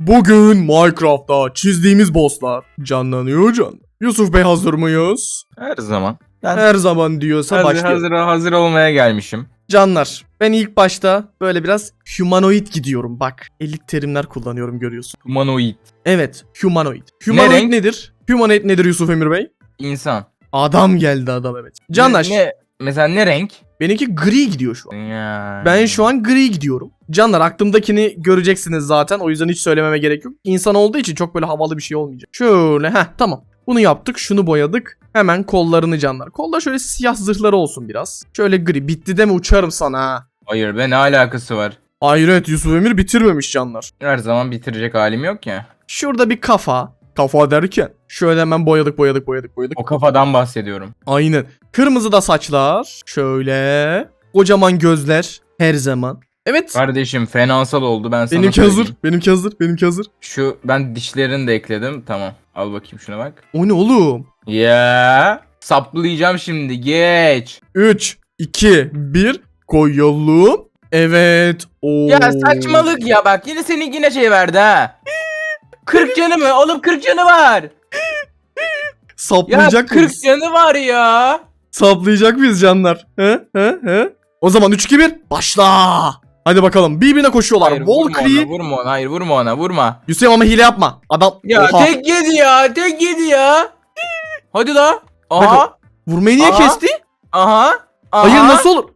Bugün Minecraft'ta çizdiğimiz bosslar canlanıyor can. Yusuf Bey hazır mıyız? Her zaman. Ben Her zaman diyorsa hazır, başlayalım. hazır, hazır olmaya gelmişim. Canlar ben ilk başta böyle biraz humanoid gidiyorum bak. Elit terimler kullanıyorum görüyorsun. Humanoid. Evet humanoid. Humanoid renk? nedir? Humanoid nedir Yusuf Emir Bey? İnsan. Adam geldi adam evet. Canlar Ne, ne- mesela ne renk? benimki gri gidiyor şu an. Ya. Ben şu an gri gidiyorum. Canlar aklımdakini göreceksiniz zaten. O yüzden hiç söylememe gerek yok. İnsan olduğu için çok böyle havalı bir şey olmayacak. Şöyle heh tamam. Bunu yaptık. Şunu boyadık. Hemen kollarını canlar. Kollar şöyle siyah zırhları olsun biraz. Şöyle gri. Bitti de mi uçarım sana ha. Hayır be ne alakası var? Hayret Yusuf Emir bitirmemiş canlar. Her zaman bitirecek halim yok ya. Şurada bir kafa. Kafa derken. Şöyle hemen boyadık boyadık boyadık boyadık. O kafadan bahsediyorum. Aynen. Kırmızı da saçlar. Şöyle. Kocaman gözler. Her zaman. Evet. Kardeşim fenasal oldu ben sana Benimki hazır. söyleyeyim. Benimki hazır. Benimki hazır. Şu ben dişlerini de ekledim. Tamam. Al bakayım şuna bak. O ne oğlum? Ya. Saplayacağım şimdi. Geç. 3, 2, 1 koyalım. Evet. Oo. Ya saçmalık ya bak yine senin yine şey verdi ha. 40 canı mı? Oğlum 40 canı var. Ya Saplayacak 40 mıyız? canı var ya. Saplayacak mıyız canlar? He? He? He? O zaman 3, 2, 1 başla. Hadi bakalım birbirine koşuyorlar. Hayır, vurma ona, Valkyrie. vurma ona, hayır vurma ona, vurma. Yusuf ama hile yapma. Adam. Ya Oha. tek yedi ya, tek yedi ya. Hadi la. Aha, Vurmayı niye Aha. kesti? aha, aha. Hayır nasıl olur?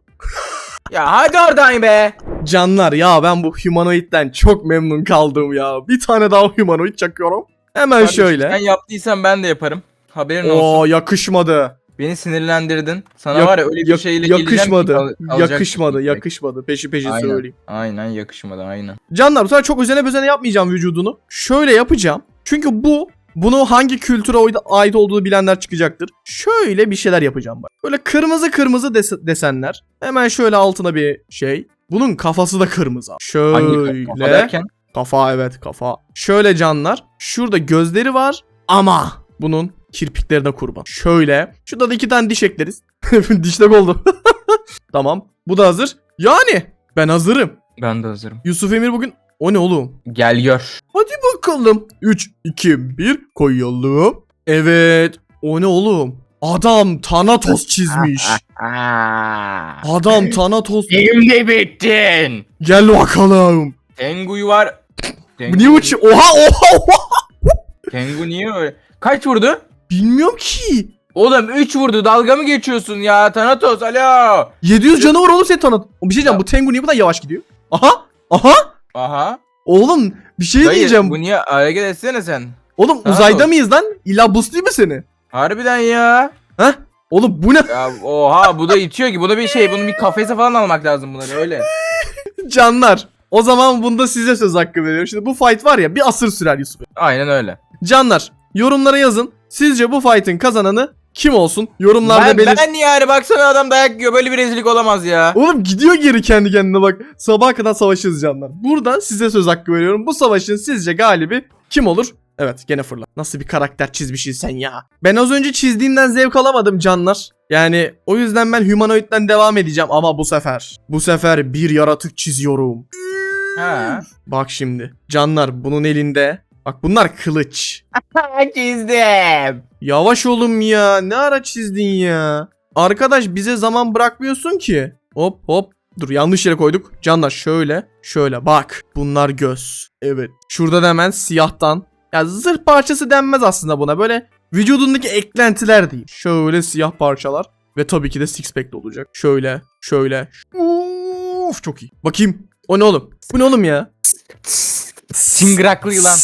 Ya hadi oradan be. Canlar ya ben bu humanoid'den çok memnun kaldım ya. Bir tane daha humanoid çakıyorum. Hemen Kardeşim, şöyle. Sen yaptıysan ben de yaparım. Haberin olsun. Oo yakışmadı. Beni sinirlendirdin. Sana Yak- var ya öyle bir yak- şeyle geleceğim ki yakışmadı. kalacaksın yakışmadı. direkt. Yakışmadı. Peşi peşi Aynen. söyleyeyim. Aynen yakışmadı aynen. Canlar bu sefer çok özene bezene yapmayacağım vücudunu. Şöyle yapacağım. Çünkü bu bunu hangi kültüre oy- ait olduğunu bilenler çıkacaktır. Şöyle bir şeyler yapacağım bak. Böyle kırmızı kırmızı des- desenler. Hemen şöyle altına bir şey. Bunun kafası da kırmızı. Hangi Şöyle. kafa derken? Kafa evet kafa. Şöyle canlar. Şurada gözleri var ama bunun kirpiklerine kurban. Şöyle. Şurada da iki tane diş ekleriz. Dişlek oldu. tamam. Bu da hazır. Yani ben hazırım. Ben de hazırım. Yusuf Emir bugün o ne oğlum? Gel gör. Hadi bakalım. 3, 2, 1 koyalım. Evet. O ne oğlum? Adam Thanatos çizmiş. Adam Thanatos. Şimdi bittin. Gel bakalım. Tengu'yu var. Bu niye uçuyor? Oha oha oha. Tengu niye öyle? Kaç vurdu? Bilmiyorum ki. Oğlum 3 vurdu. Dalga mı geçiyorsun ya? Thanatos alo. 700 canı var oğlum senin Thanatos. Bir şey diyeceğim bu Tengu niye bu kadar yavaş gidiyor? Aha. Aha. Aha. Oğlum bir şey Dayı, diyeceğim. bu niye hareket etsene sen? Oğlum Thanatos. uzayda mıyız lan? İlla boostlayayım mı seni? Harbiden ya. Heh? Oğlum bu ne? Ya oha bu da itiyor ki. Bu da bir şey. Bunu bir kafese falan almak lazım bunları öyle. Canlar. O zaman bunda size söz hakkı veriyorum. Şimdi bu fight var ya bir asır sürer Yusuf. Aynen öyle. Canlar yorumlara yazın. Sizce bu fight'in kazananı kim olsun? Yorumlarda Ben, belir. ben yani baksana adam dayak yiyor. Böyle bir rezillik olamaz ya. Oğlum gidiyor geri kendi kendine bak. Sabaha kadar savaşırız canlar. Burada size söz hakkı veriyorum. Bu savaşın sizce galibi kim olur? Evet gene fırla. Nasıl bir karakter çizmişsin sen ya? Ben az önce çizdiğimden zevk alamadım canlar. Yani o yüzden ben humanoid'den devam edeceğim ama bu sefer. Bu sefer bir yaratık çiziyorum. Ha. Bak şimdi. Canlar bunun elinde. Bak bunlar kılıç. Çizdim. Yavaş oğlum ya. Ne ara çizdin ya? Arkadaş bize zaman bırakmıyorsun ki. Hop hop. Dur yanlış yere koyduk. Canlar şöyle. Şöyle bak. Bunlar göz. Evet. Şurada da hemen siyahtan. Ya zırh parçası denmez aslında buna. Böyle vücudundaki eklentiler değil. Şöyle siyah parçalar. Ve tabii ki de six pack'li olacak. Şöyle. Şöyle. Uf çok iyi. Bakayım. O ne oğlum? Bu ne oğlum ya? Çıngıraklı yılan.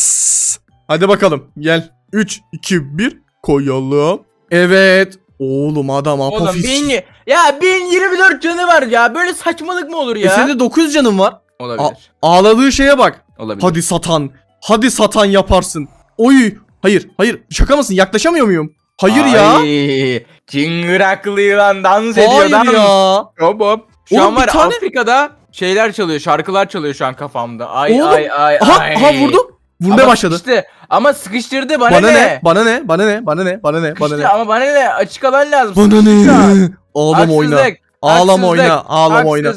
Hadi bakalım. Gel. 3, 2, 1 koyalım. Evet. Oğlum adam Oğlum apofis. bin, ya 1024 canı var ya. Böyle saçmalık mı olur E ya? senin de 900 canın var. Olabilir. Ağladığı şeye bak. Olabilir. Hadi satan. Hadi satan yaparsın. Oy. Hayır. Hayır. Şaka mısın? Yaklaşamıyor muyum? Hayır ya. Ay, Çıngıraklı yılan dans ediyor. Hayır dans. ya. Hop hop. Şu Oğlum an bir var ya, tane- Afrika'da şeyler çalıyor. Şarkılar çalıyor şu an kafamda. Ay Oğlum, ay ay Aha, ay. aha vurdu. Vurmaya Ama başladı. Sıkıştı. Ama sıkıştırdı bana, Bana ne? ne? Bana ne? Bana ne? Bana ne? Bana ne? Bana Sıkıştı ne? ama bana ne? Açık alan lazım. Bana ne? Ağlama oyna. Ağlama oyna. Ağlama oyna.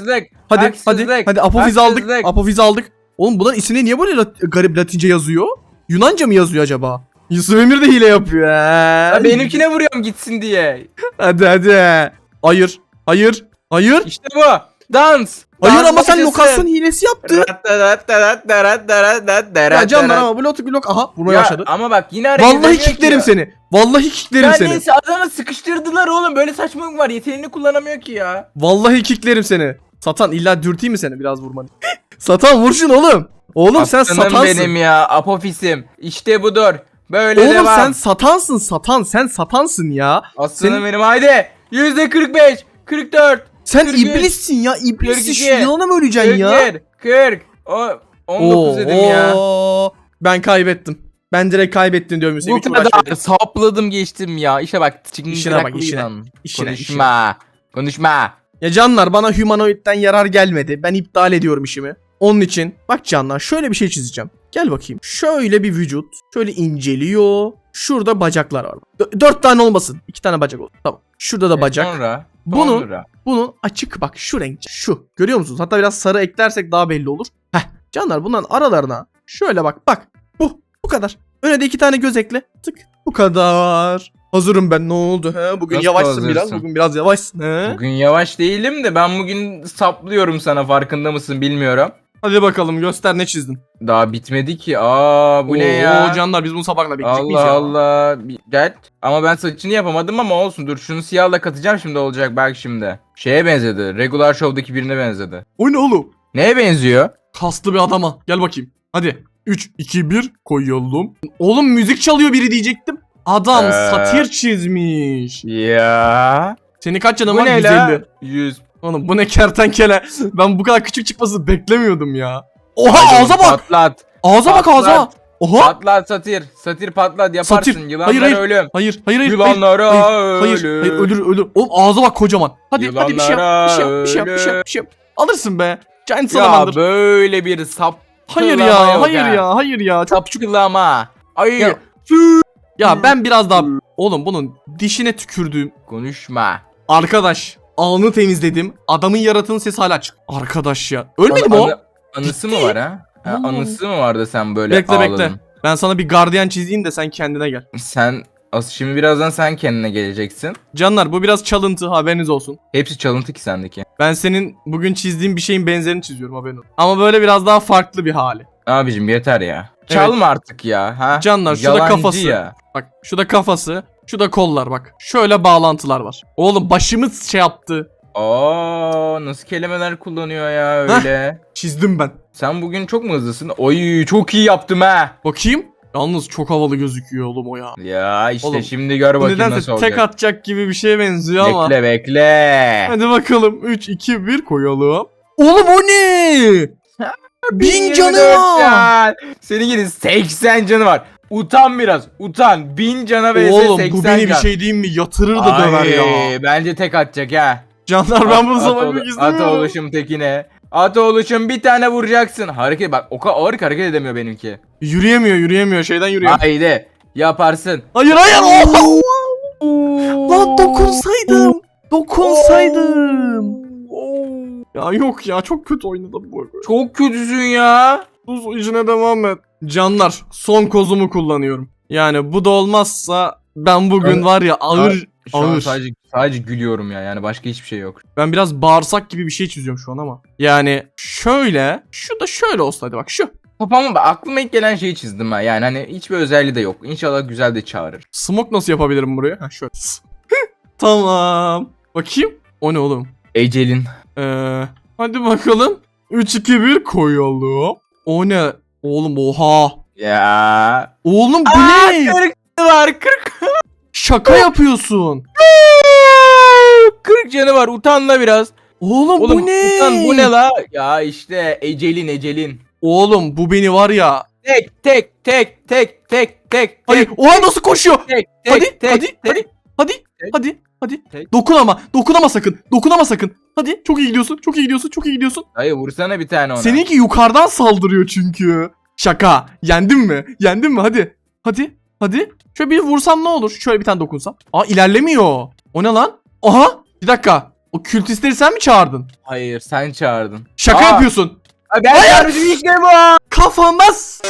Hadi hadi hadi apofiz aldık. Apofiz aldık. Oğlum bunların isimleri niye böyle lat- garip latince yazıyor? Yunanca mı yazıyor acaba? Yusuf Emir de hile yapıyor. Ya benimkine vuruyorum gitsin diye. Hadi hadi. Hayır. Hayır. Hayır. İşte bu. Dans. Hayır Dans ama sen lokasyon hilesi yaptın. Ya canlar ama blok blok aha vurmaya Ya başladı. ama bak yine hareket Vallahi kicklerim ya. seni. Vallahi kicklerim Ya seni. neyse adamı sıkıştırdılar oğlum. Böyle saçmalık var. Yeteneğini kullanamıyor ki ya. Vallahi kicklerim seni. Satan illa dürteyim mi seni biraz vurmanı? Satan vur şunu oğlum. Oğlum sen Aslanım satansın. benim ya. Apofisim. İşte budur. Böyle Oğlum devam. sen satansın satan. Sen satansın ya. Aslanım senin- benim haydi. Yüzde 45. 44. Sen 43, iblissin ya. İblissin. 42, Şu yılana mı öleceksin ya? 41. 40. O, 19 dedim ya. Oo, Ben kaybettim. Ben direkt kaybettim diyorum Hüseyin. Bu Hiç kadar sapladım geçtim ya. İşe bak. İşine bak, bıraklıydım. işine. İşine, Konuşma. Konuşma. Ya canlar bana humanoidden yarar gelmedi. Ben iptal ediyorum işimi. Onun için bak canlar şöyle bir şey çizeceğim. Gel bakayım. Şöyle bir vücut. Şöyle inceliyor. Şurada bacaklar var. D- dört tane olmasın. İki tane bacak olsun. Tamam. Şurada da E, bacak. Sonra. Bunu- Sonra. Bunun açık bak şu renk. Şu. Görüyor musunuz? Hatta biraz sarı eklersek daha belli olur. Heh. Canlar bunların aralarına şöyle bak. Bak. Bu. Bu kadar. Öne de iki tane göz ekle. Tık. Bu kadar. Hazırım ben. Ne oldu? He? Bugün Nasıl yavaşsın biraz. hazırsın? Bugün biraz yavaşsın. He? Bugün yavaş değilim de ben bugün saplıyorum sana farkında mısın bilmiyorum. Hadi bakalım göster ne çizdin. Daha bitmedi ki. Aa bu ne ya? Oo canlar biz bunu sabahla bekleyecek miyiz Allah? Allah. Bir- Gel. Ama ben saçını yapamadım ama olsun. Dur şunu siyahla katacağım şimdi olacak bak şimdi. Şeye benzedi. Regular Show'daki birine benzedi. O ne oğlum? Neye benziyor? Kaslı bir adama. Gel bakayım. Hadi. 3, 2, 1 koyalım. Oğlum müzik çalıyor biri diyecektim. Adam Ee. satir çizmiş. Ya. Senin kaç canın var? ne 150. la? 100. Oğlum bu ne kertenkele. Ben bu kadar küçük çıkmasını beklemiyordum ya. Oha ağza bak. Patlat. Ağza bak patlat. ağza. Oha. Patlat satir. Satir patlat yaparsın. Satir. Yılanlara Hayır, hayır. ölüm. Hayır hayır hayır. Yılanlara hayır, hayır, ölüm. hayır, ölür ölür. Oğlum ağza bak kocaman. Hadi hadi bir şey yap. Bir şey yap. Bir şey yap. Bir şey Yılanlara yap. Bir şey yap. Alırsın be. Giant Ya Salamander. böyle bir sap Hayır ya, hayır ha. ya, hayır ya. Çok sapçıklama. Ay Ya- ya ben biraz daha oğlum bunun dişine tükürdüğüm konuşma. arkadaş alnı temizledim. Adamın yaratığının sesi hala açık. Arkadaş ya. Ölmedi mi o? Anı- anısı mı var ha? ha anısı mı vardı sen böyle Bekle ağladın? bekle. Ben sana bir gardiyan çizeyim de sen kendine gel. Sen as şimdi birazdan sen kendine geleceksin. Canlar bu biraz çalıntı haberiniz olsun. Hepsi çalıntı ki sendeki. Ben senin bugün çizdiğin bir şeyin benzerini çiziyorum haberin olsun. Ama böyle biraz daha farklı bir hali. Abicim yeter ya. Çalma artık ya. Ha? Canlar, şu da Yalancı kafası. Ya. Bak şu da kafası, şu da kollar bak. Şöyle bağlantılar var. Oğlum başımız şey yaptı. Aa nasıl kelimeler kullanıyor ya öyle. Çizdim ben. Sen bugün çok mu hızlısın? Oy çok iyi yaptım ha. Bakayım. Yalnız çok havalı gözüküyor oğlum o ya. Ya işte Oğlum, şimdi gör bakayım nasıl nedense olacak. tek atacak gibi bir şeye benziyor ama. Bekle bekle. Hadi bakalım. 3, 2, 1 koyalım. Oğlum o ne? Bin canı 1024 var. Senin gibi 80 canı var. Utan biraz. Utan. 1000 cana vs Oğlum 80 bu beni bir can. şey diyeyim mi? Yatırır da döver ya. Bence tek atacak ha. Canlar ben bunu savaşmak istemiyorum. At oluşum tekine. At oluşum bir tane vuracaksın. Hareket bak o kadar ağır hareket edemiyor benimki. Yürüyemiyor yürüyemiyor şeyden yürüyemiyor. Haydi. Yaparsın. Hayır hayır. Oha! Lan dokunsaydım. Dokunsaydım. Ya yok ya çok kötü oynadım bu oyunu. Çok kötüsün ya. Sus işine devam et. Canlar son kozumu kullanıyorum. Yani bu da olmazsa ben bugün var ya ağır Şu an ağır. sadece sadece gülüyorum ya. Yani başka hiçbir şey yok. Ben biraz bağırsak gibi bir şey çiziyorum şu an ama. Yani şöyle, şu da şöyle olsaydı bak şu. Kafama bak aklıma ilk gelen şeyi çizdim ha. Yani hani hiçbir özelliği de yok. İnşallah güzel de çağırır. Smoke nasıl yapabilirim buraya? Ha şöyle. tamam. Bakayım. O ne oğlum? Ecelin. Ee, hadi bakalım. 3 2 1 koyalım. O ne? Oğlum oha. Ya. Oğlum bu Aa, ne? 40 var 40. Şaka yapıyorsun. 40 canı var utanla biraz. Oğlum, Oğlum bu ne? utan bu ne la? Ya işte Ecelin Ecelin. Oğlum bu beni var ya. Tek tek tek tek tek tek tek Oha nasıl koşuyor? tek Hadi tek tek hadi tek. hadi hadi tek, hadi hadi. tek. Dokun ama. Dokunama sakın. Dokunama sakın. Hadi. Çok iyi gidiyorsun. Çok iyi gidiyorsun. Çok iyi gidiyorsun. Dayı vursana bir tane ona. Seninki yukarıdan saldırıyor çünkü. Şaka. Yendin mi? Yendin mi? Hadi. Hadi. Hadi. Şöyle bir vursam ne olur? Şöyle bir tane dokunsam. Aa ilerlemiyor. O ne lan? Aha. Bir dakika. O kültistleri sen mi çağırdın? Hayır sen çağırdın. Şaka Aa. yapıyorsun. Ay ben Hayır. çarpışım işte bu. Kafama s-